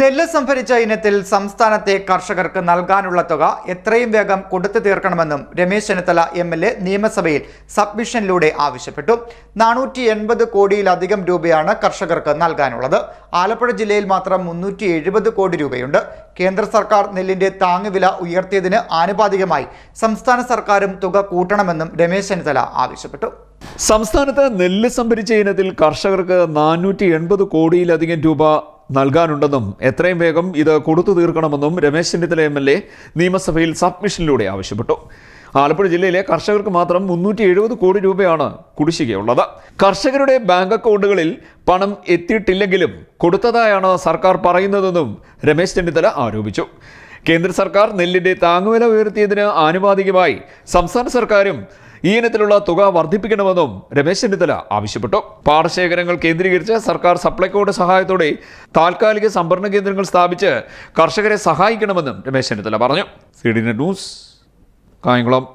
നെല്ല് സംഭരിച്ച ഇനത്തിൽ സംസ്ഥാനത്തെ കർഷകർക്ക് നൽകാനുള്ള തുക എത്രയും വേഗം കൊടുത്തു തീർക്കണമെന്നും Ramesh Chennithala M L A നിയമസഭയിൽ സബ്മിഷനിലൂടെ ആവശ്യപ്പെട്ടു. നാനൂറ്റി എൺപത് കോടിയിലധികം രൂപയാണ് കർഷകർക്ക് നൽകാനുള്ളത്. ആലപ്പുഴ ജില്ലയിൽ മാത്രം മുന്നൂറ്റി എഴുപത് കോടി രൂപയുണ്ട്. കേന്ദ്ര സർക്കാർ നെല്ലിന്റെ താങ്ങുവില ഉയർത്തിയതിന് ആനുപാതികമായി സംസ്ഥാന സർക്കാരും തുക കൂട്ടണമെന്നും രമേശ് ചെന്നിത്തല ആവശ്യപ്പെട്ടു. സംസ്ഥാനത്ത് നെല്ല് സംഭരിച്ച ഇനത്തിൽ കർഷകർക്ക് നാനൂറ്റി എൺപത് കോടിയിലധികം രൂപ നൽകാനുണ്ടെന്നും എത്രയും വേഗം ഇത് കൊടുത്തു തീർക്കണമെന്നും Ramesh Chennithala M L A നിയമസഭയിൽ സബ്മിഷനിലൂടെ ആവശ്യപ്പെട്ടു. ആലപ്പുഴ ജില്ലയിലെ കർഷകർക്ക് മാത്രം മുന്നൂറ്റി എഴുപത് കോടി രൂപയാണ് കുടിശ്ശികയുള്ളത്. കർഷകരുടെ ബാങ്ക് അക്കൗണ്ടുകളിൽ പണം എത്തിയിട്ടില്ലെങ്കിലും കൊടുത്തതായാണ് സർക്കാർ പറയുന്നതെന്നും രമേശ് ചെന്നിത്തല ആരോപിച്ചു. കേന്ദ്ര സർക്കാർ നെല്ലിന്റെ താങ്ങുവില ഉയർത്തിയതിന് ആനുപാതികമായി സംസ്ഥാന സർക്കാരും ഈ ഇനത്തിലുള്ള തുക വർദ്ധിപ്പിക്കണമെന്നും രമേശ് ചെന്നിത്തല ആവശ്യപ്പെട്ടു. പാടശേഖരങ്ങൾ കേന്ദ്രീകരിച്ച് സർക്കാർ സപ്ലൈകോയുടെ സഹായത്തോടെ താൽക്കാലിക സംഭരണ കേന്ദ്രങ്ങൾ സ്ഥാപിച്ച് കർഷകരെ സഹായിക്കണമെന്നും രമേശ് ചെന്നിത്തല പറഞ്ഞു. C D news Kayamkulam.